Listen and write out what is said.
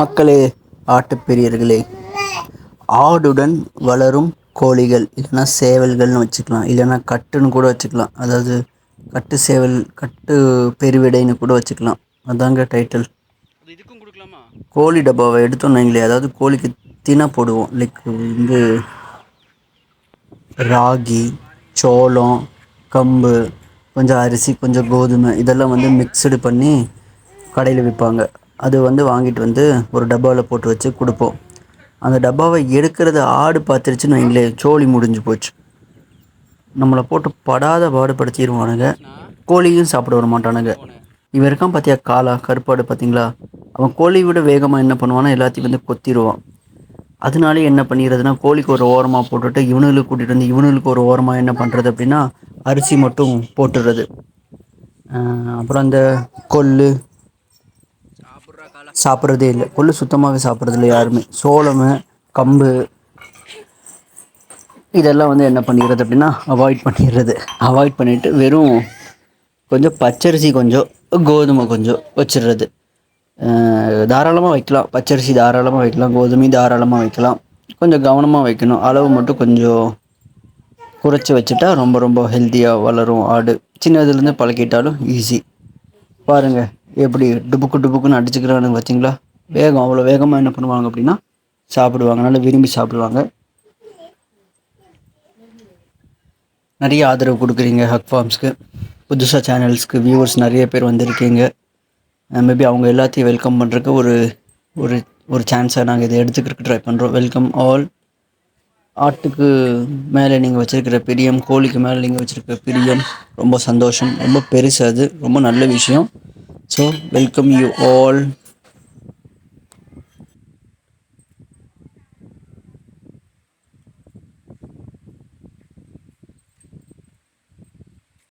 மக்களே ஆட்டுப்பிரியர்களே ஆடுடன் வளரும் கோழிகள் இல்லைன்னா சேவல்கள்னு வச்சுக்கலாம் இல்லைன்னா கட்டுன்னு கூட வச்சுக்கலாம் அதாவது கட்டு சேவல் கட்டு பெருவிடைன்னு கூட வச்சுக்கலாம். அதாங்க டைட்டில் கோழி டப்பாவை எடுத்தோன்னு அதாவது கோழிக்கு தினை போடுவோம். லைக் வந்து ராகி சோளம் கம்பு கொஞ்சம் அரிசி கொஞ்சம் கோதுமை இதெல்லாம் வந்து மிக்சடு பண்ணி கடையில் விற்பாங்க. அது வந்து வாங்கிட்டு வந்து ஒரு டப்பாவில் போட்டு வச்சு கொடுப்போம். அந்த டப்பாவை எடுக்கிறத ஆடு பார்த்துருச்சுன்னு வைங்களேன் சோழி முடிஞ்சு போச்சு. நம்மளை போட்டு படாத பாடுபடுத்திடுவானுங்க கோழியும் சாப்பிட வர மாட்டானுங்க இவன் இருக்கான் பார்த்தியா காலா கருப்பாடு பார்த்தீங்களா அவன் கோழியை விட வேகமாக என்ன பண்ணுவானா எல்லாத்தையும் வந்து கொத்திடுவான் அதனாலே என்ன பண்ணிடுறதுனா கோழிக்கு ஒரு ஓரமாக போட்டுட்டு இவனுங்களுக்கு கூட்டிகிட்டு வந்து இவனுங்களுக்கு ஒரு ஓரமாக என்ன பண்ணுறது அப்படின்னா அரிசி மட்டும் போட்டுடுறது. அப்புறம் அந்த கொள்ளு சாப்பிட்றதே இல்லை. கொள்ளு சுத்தமாகவே சாப்பிட்றது இல்லை யாருமே. சோளம் கம்பு. இதெல்லாம் வந்து என்ன பண்ணிடுறது அப்படின்னா அவாய்ட் பண்ணிடுறது. அவாய்ட் பண்ணிவிட்டு வெறும் கொஞ்சம் பச்சரிசி கொஞ்சம் கோதுமை கொஞ்சம் வச்சிடுறது. தாராளமாக வைக்கலாம். பச்சரிசி தாராளமாக வைக்கலாம். கோதுமை தாராளமாக வைக்கலாம். கொஞ்சம் கவனமாக வைக்கணும். அளவு மட்டும் கொஞ்சம் குறைச்சி வச்சுட்டா ரொம்ப ரொம்ப ஹெல்த்தியாக வளரும் ஆடு. சின்னதுலேருந்து பழக்கிட்டாலும் ஈஸி பாருங்கள் எப்படி டுபுக்கு டுபுக்குன்னு அடிச்சுக்கிறானுங்க பார்த்தீங்களா வேகம் அவ்வளோ வேகமாக என்ன பண்ணுவாங்க அப்படின்னா சாப்பிடுவாங்க. நல்லா விரும்பி சாப்பிடுவாங்க. நிறைய ஆதரவு கொடுக்குறீங்க ஹக் ஃபார்ம்ஸ்க்கு புதுசாக சேனல்ஸ்க்கு வியூவர்ஸ் நிறைய பேர் வந்திருக்கீங்க. மேபி அவங்க எல்லாத்தையும் வெல்கம் பண்ணுறதுக்கு ஒரு ஒரு ஒரு சான்ஸை நாங்கள் இதை எடுத்துக்கிறதுக்கு ட்ரை பண்ணுறோம் வெல்கம் ஆல் ஆட்டுக்கு மேலே நீங்கள் வச்சுருக்கிற பிரியம் கோழிக்கு மேலே நீங்கள் வச்சுருக்கிற பிரியம் ரொம்ப சந்தோஷம். ரொம்ப பெருசு அது. ரொம்ப நல்ல விஷயம். So welcome you all